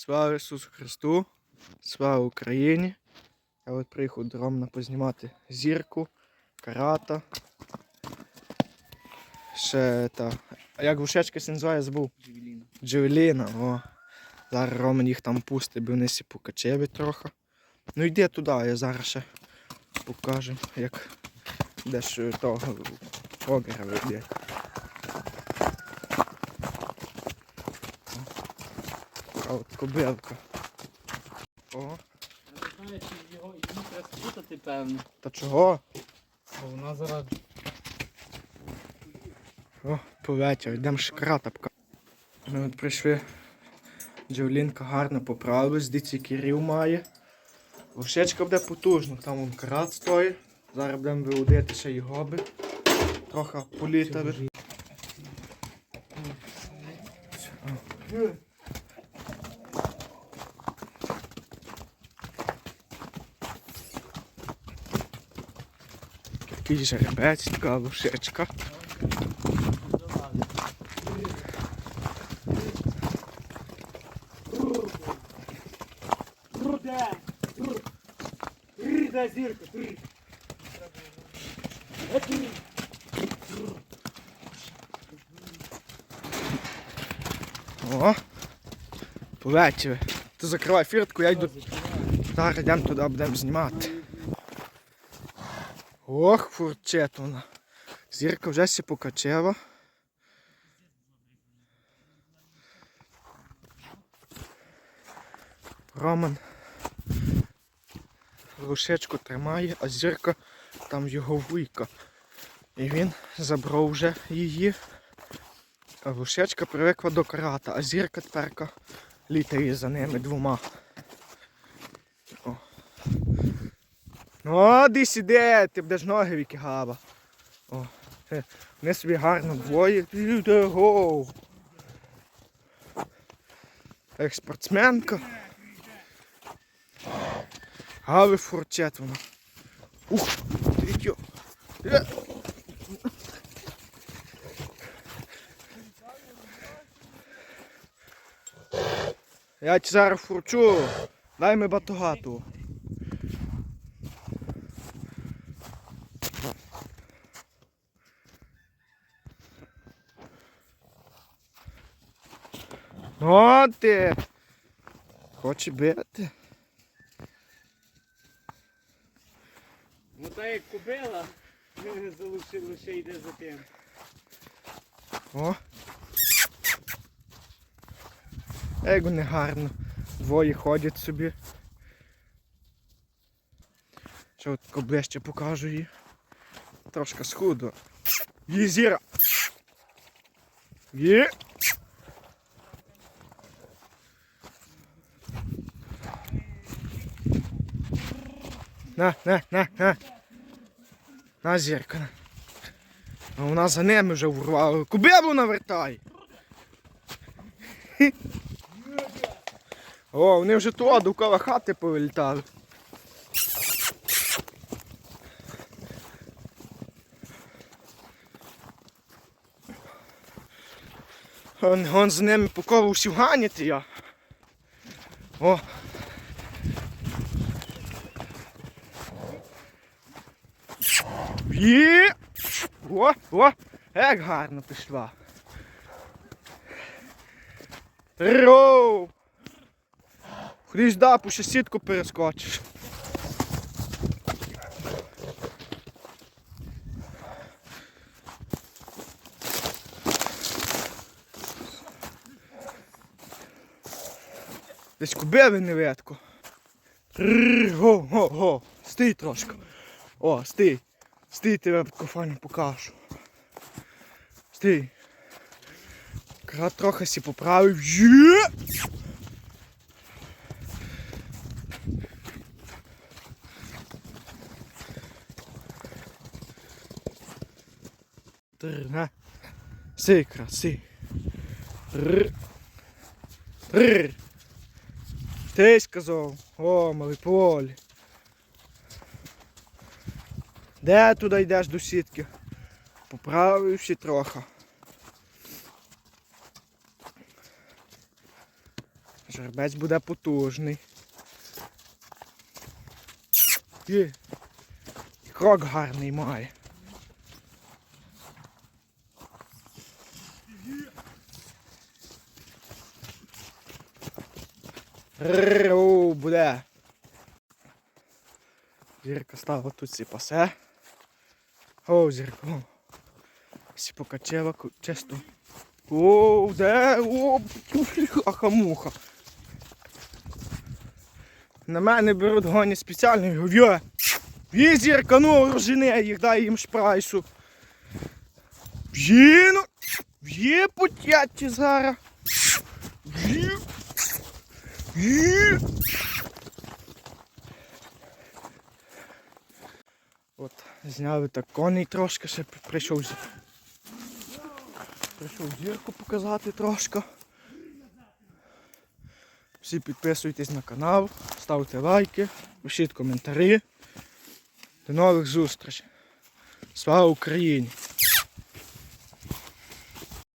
Слава Ісусу Христу! Слава Україні! Я от приїхав до Ромна познімати зірку, карата. Ще та. А як вушечка сензує, я забув. Джевеліна. Джевеліна, о. Зараз Роман їх там пустить, бо вони сі покачеві трохи. Ну йди туди, я зараз ще покажу, як де ж того огра вийде. А от кобилка. О, не знаю, чи його і треба певно. та чого? Бо вона зараз О, повечір, йдемо карата. Ми от прийшли. Джевлінка гарно поправилась, дивіться, який рів має. Вовшечка буде потужно, там вон карат стоїть. Зараз будемо виводити ще його би. Трохи політали. Такий жеребець, така! Руде зірка! О! Повечері. Ти закривай фіртку, я йду. Зараз йдемо туди, будемо знімати. Ох, фурчет вона. Зірка вже сі покачева. Роман рушечку тримає, а зірка там його вуйка. І він забрав вже її. А Рушечка привикла до карата, а зірка тепер літає за ними двома. О. Ну, ди сіде, ти будеш ноги викигава. О. е, Вони собі гарно двоє. Іде. Як спортсменка. Гави фурчет вона. Ух, ти Е. Я зараз фурчу. Дай ми батогату. О ти! Хоче бити. Ну та як кубила, лише йде за тим. О. Як вони гарно. Двоє ходять собі. Що от ближче покажу її. Трошки схудо. Є зіра. Є. На, на, на, на. На зірка. А вона за ними вже урвала. Кубебу навертай. О, вони вже туди до коло хати повилітали. Он, он з ними по колу всі ганяти я. О. Є! О, о, як гарно пішла. Ро! Ходиш да, по ще сітку перескочиш. Десь кубеви не ветко. Го, го, го. Стій трошки. О, стій. Стій, тебе тако файно покажу. Стій. Крат трохи сі поправив. Є! Трна. Сей, крат, сей. Р. Р. Ти сказав. О, малий полі. Де туди йдеш до сітки? Поправивши трохи. Жеребець буде потужний. І Крок гарний має. О, буде. Зірка стала тут сі пасе. О, зірка. О. Сі покачила ку- чисто. О, де? О, ахамуха. На мене беруть гоні спеціально і є ну рожени їх, дай їм шпрайсу. Є, ну, є путяті зараз. Є. Є. От, зняли так коней трошки, ще прийшов Прийшов зірку показати трошки. Всі підписуйтесь на канал, ставте лайки, пишіть коментарі. До нових зустрічей. Слава Україні!